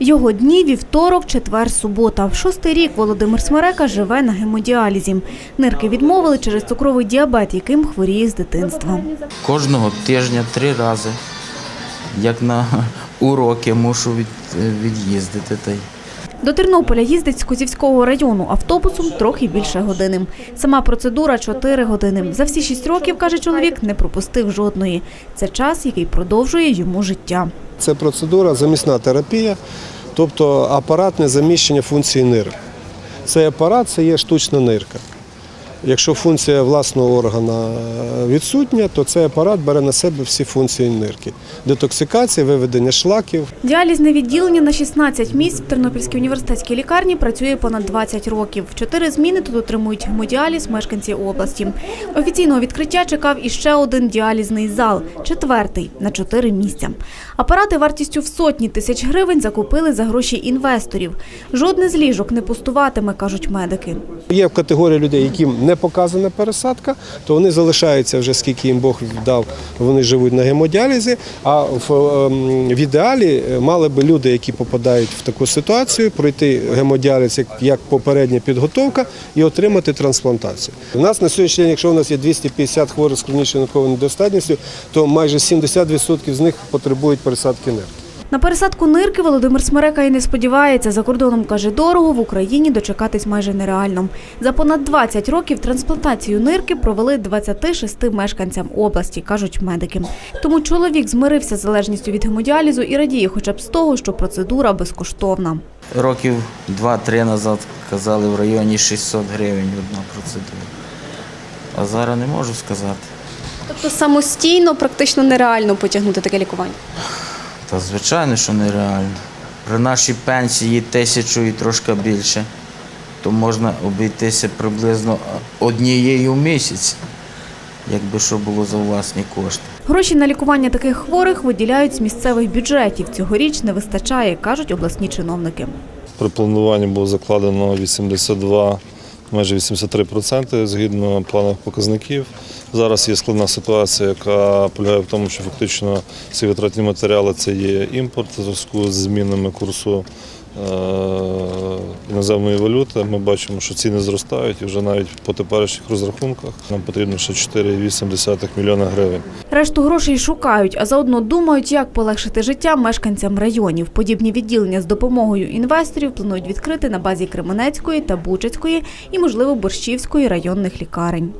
Його дні вівторок, четвер, субота. Шостий рік Володимир Смерека живе на гемодіалізі. Нирки відмовили через цукровий діабет, яким хворіє з дитинства. Кожного тижня три рази, як на уроки, мушу від, від'їздити. До Тернополя їздить з Козівського району автобусом трохи більше години. Сама процедура 4 години. За всі 6 років, каже чоловік, не пропустив жодної. Це час, який продовжує йому життя. Це процедура замісна терапія, тобто апаратне заміщення функції нирки. Цей апарат це є штучна нирка. Якщо функція власного органа відсутня, то цей апарат бере на себе всі функції нирки. Детоксикація, виведення шлаків, Діалізне відділення на 16 місць в Тернопільській університетській лікарні працює понад 20 років. Чотири зміни тут отримують гемодіаліз мешканці області. Офіційного відкриття чекав іще один діалізний зал, четвертий на чотири місця. Апарати вартістю в сотні тисяч гривень закупили за гроші інвесторів. Жодне з ліжок не пустуватиме, кажуть медики. Є в категорії людей, яким не показана пересадка, то вони залишаються вже скільки їм Бог дав, вони живуть на гемодіалізі. А в, ем, в ідеалі е, мали би люди, які попадають в таку ситуацію, пройти гемодіаліз як, як попередня підготовка і отримати трансплантацію. У нас на сьогоднішній день, якщо у нас є 250 хворих з хронічною нирковою недостатністю, то майже 70% з них потребують пересадки нирки. На пересадку нирки Володимир Смерека і не сподівається. За кордоном каже, дорого в Україні дочекатись майже нереально. За понад 20 років трансплантацію нирки провели 26 мешканцям області, кажуть медики. Тому чоловік змирився з залежністю від гемодіалізу і радіє, хоча б з того, що процедура безкоштовна. років два-три назад казали в районі 600 гривень одна процедура. А зараз не можу сказати. Тобто самостійно практично нереально потягнути таке лікування. Та звичайно, що нереально. При нашій пенсії тисячу і трошки більше, то можна обійтися приблизно однією в місяць, якби що було за власні кошти. Гроші на лікування таких хворих виділяють з місцевих бюджетів. Цьогоріч не вистачає, кажуть обласні чиновники. При плануванні було закладено 82, майже 83% згідно планових показників. Зараз є складна ситуація, яка полягає в тому, що фактично всі витратні матеріали це є імпорт в зв'язку з змінами курсу іноземної валюти. Ми бачимо, що ціни зростають і вже навіть по теперішніх розрахунках нам потрібно ще 4,8 мільйона гривень. Решту грошей шукають, а заодно думають, як полегшити життя мешканцям районів. Подібні відділення з допомогою інвесторів планують відкрити на базі Кременецької та Бучацької і, можливо, Борщівської районних лікарень.